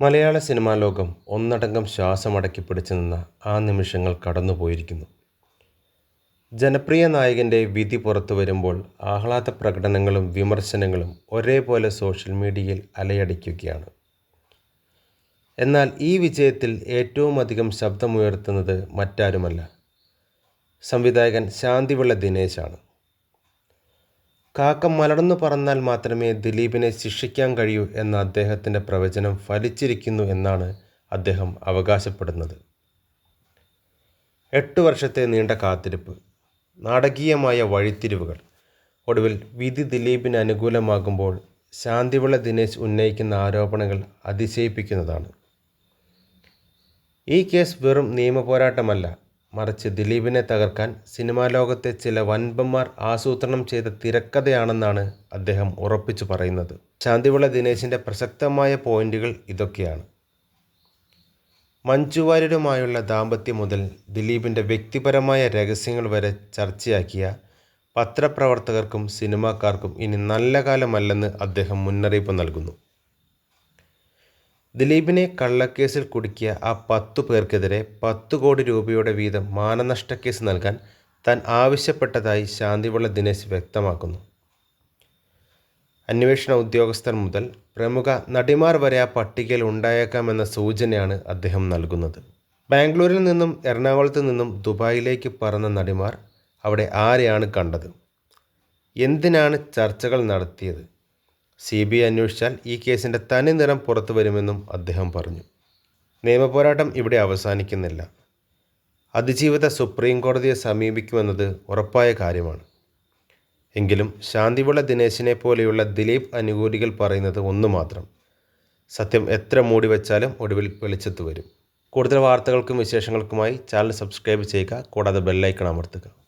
മലയാള cinema ലോകം ഒന്നടങ്കം ശ്വാസമടക്കി പിടിച്ചു നിന്ന ആ നിമിഷങ്ങൾ കടന്നുപോയിരിക്കുന്നു. ജനപ്രിയ നായകന്റെ വിധി പുറത്തു വരുമ്പോൾ ആഹ്ലാദ പ്രകടനങ്ങളും വിമർശനങ്ങളും ഒരേപോലെ സോഷ്യൽ മീഡിയയിൽ അലയടിക്കുകയാണ്. എന്നാൽ ഈ വിജയത്തിൽ ഏറ്റവും അധികം ശബ്ദമുയർത്തുന്നത് മറ്റാരുമല്ല. സംവിധായകൻ ശാന്തിവിള ദിനേശാണ്. കാക്ക മലർന്നു പറന്നാൽ മാത്രമേ ദിലീപിനെ ശിക്ഷിക്കാൻ കഴിയൂ എന്ന അദ്ദേഹത്തിന്റെ പ്രവചനം ഫലിച്ചിരിക്കുന്നു എന്നാണ് അദ്ദേഹം അവകാശപ്പെടുന്നത്. എട്ട് വർഷത്തെ നീണ്ട കാത്തിരിപ്പ് നാടകീയമായ വഴിത്തിരിവുകൾ ഒടുവിൽ വിധി ദിലീപിന് അനുകൂലമാകുമ്പോൾ ശാന്തിവിള ദിനേശ് ഉന്നയിക്കുന്ന ആരോപണങ്ങൾ അതിശയിപ്പിക്കുന്നതാണ്. ഈ കേസ് വെറും നിയമപോരാട്ടമല്ല മറിച്ച് ദിലീപിനെ തകർക്കാൻ സിനിമാ ലോകത്തെ ചില വൻപന്മാർ ആസൂത്രണം ചെയ്ത തിരക്കഥയാണെന്നാണ് അദ്ദേഹം ഉറപ്പിച്ചു പറയുന്നത്. ശാന്തിവിള ദിനേശിന്റെ പ്രസക്തമായ പോയിന്റുകൾ ഇതൊക്കെയാണ്. മഞ്ജുവാര്യരുമായുള്ള ദാമ്പത്യം മുതൽ ദിലീപിന്റെ വ്യക്തിപരമായ രഹസ്യങ്ങൾ വരെ ചർച്ചയാക്കിയ പത്രപ്രവർത്തകർക്കും സിനിമാക്കാർക്കും ഇനി നല്ല കാലമല്ലെന്ന് അദ്ദേഹം മുന്നറിയിപ്പ് നൽകുന്നു. ദിലീപിനെ കള്ളക്കേസിൽ കുടുക്കിയ ആ പത്തു പേർക്കെതിരെ പത്ത് കോടി രൂപയുടെ വീതം മാനനഷ്ടക്കേസ് നൽകാൻ താൻ ആവശ്യപ്പെട്ടതായി ശാന്തിവള്ള ദിനേശ് വ്യക്തമാക്കുന്നു. അന്വേഷണ ഉദ്യോഗസ്ഥർ മുതൽ പ്രമുഖ നടിമാർ വരെ ആ പട്ടികയിൽ ഉണ്ടായേക്കാമെന്ന സൂചനയാണ് അദ്ദേഹം നൽകുന്നത്. ബാംഗ്ലൂരിൽ നിന്നും എറണാകുളത്ത് നിന്നും ദുബായിലേക്ക് പറന്ന നടിമാർ അവിടെ ആരെയാണ് കണ്ടത്? എന്തിനാണ് ചർച്ചകൾ നടത്തിയത്? സി ബി ഐ അന്വേഷിച്ചാൽ ഈ കേസിന്റെ തനി നിറം പുറത്തു വരുമെന്നും അദ്ദേഹം പറഞ്ഞു. നിയമപോരാട്ടം ഇവിടെ അവസാനിക്കുന്നില്ല. അതിജീവിത സുപ്രീം കോടതിയെ സമീപിക്കുമെന്നത് ഉറപ്പായ കാര്യമാണ്. എങ്കിലും ശാന്തിവിള ദിനേശിനെ പോലെയുള്ള ദിലീപ് അനുകൂലികൾ പറയുന്നത് ഒന്നു മാത്രം. സത്യം എത്ര മൂടി വെച്ചാലും ഒടുവിൽ വെളിച്ചത്ത് വരും. കൂടുതൽ വാർത്തകൾക്കും വിശേഷങ്ങൾക്കുമായി ചാനൽ സബ്സ്ക്രൈബ് ചെയ്യുക. കൂടാതെ ബെല്ലൈക്കൺ അമർത്തുക.